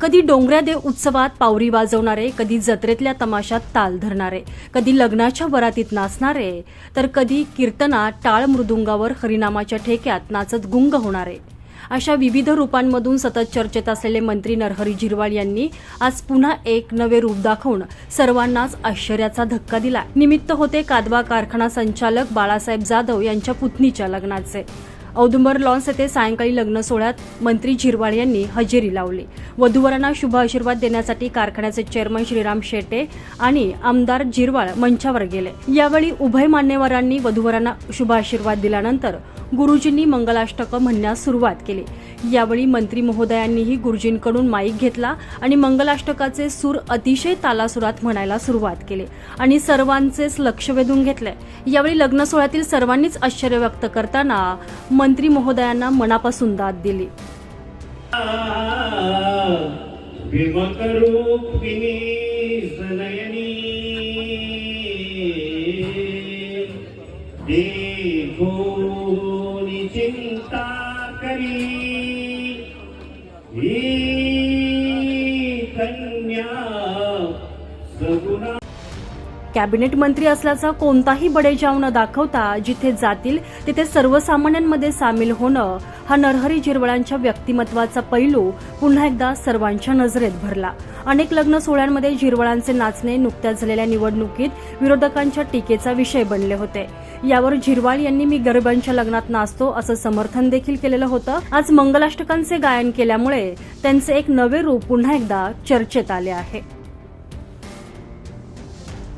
कधी डोंगऱ्यादेव उत्सवात पावरी वाजवणारे कधी जत्रेतल्या तमाशात ताल धरणारे कधी लग्नाच्या वरातीत नाचणारे तर कधी कीर्तनात टाळ मृदुंगावर हरिनामाच्या ठेक्यात नाचत गुंग होणारे. अशा विविध रूपांमधून सतत चर्चेत असलेले मंत्री नरहरी झिरवाळ यांनी आज पुन्हा एक नवे रूप दाखवून सर्वांनाच आश्चर्याचा धक्का दिला निमित्त होते कादवा कारखाना संचालक बाळासाहेब जाधव यांच्या पुतणीच्या लग्नाचे. औदुंबर लॉन्स येथे सायंकाळी लग्न सोहळ्यात मंत्री झिरवाळ यांनी हजेरी लावली. वधूवरांना शुभ आशीर्वाद देण्यासाठी कारखान्याचे चेअरमन श्रीराम शेटे आणि आमदार झिरवाळ मंचावर गेले. यावेळी उभय मान्यवरांनी वधूवरांना शुभ आशीर्वाद दिल्यानंतर गुरुजींनी मंगलाष्टकं म्हणण्यास सुरुवात केली. यावेळी मंत्री महोदयांनीही गुरुजींकडून माईक घेतला आणि मंगलाष्टकाचे सूर अतिशय तालासुरात म्हणायला सुरुवात केली आणि सर्वांचेच लक्ष वेधून घेतले. यावेळी लग्न सोहळ्यातील सर्वांनीच आश्चर्य व्यक्त करताना मंत्री महोदयांना मनापासून दाद दिली. भीमकरूपिणी सनयनी चिंता करी ही कन्या कॅबिनेट मंत्री असल्याचा कोणताही बडेजाव न दाखवता जिथे जातील तिथे सर्वसामान्यांमध्ये सामील होणं हा नरहरी जिरवळांच्या व्यक्तिमत्वाचा पैलू पुन्हा एकदा सर्वांच्या नजरेत भरला. अनेक लग्न सोहळ्यांमध्ये जिरवळांचे नाचणे नुकत्याच झालेल्या निवडणुकीत विरोधकांच्या टीकेचा विषय बनले होते. यावर झिरवाळ यांनी मी गरिबांच्या लग्नात नाचतो असं समर्थन देखील केलेलं होतं. आज मंगलाष्टकांचे गायन केल्यामुळे त्यांचे एक नवे रूप पुन्हा एकदा चर्चेत आले आहे.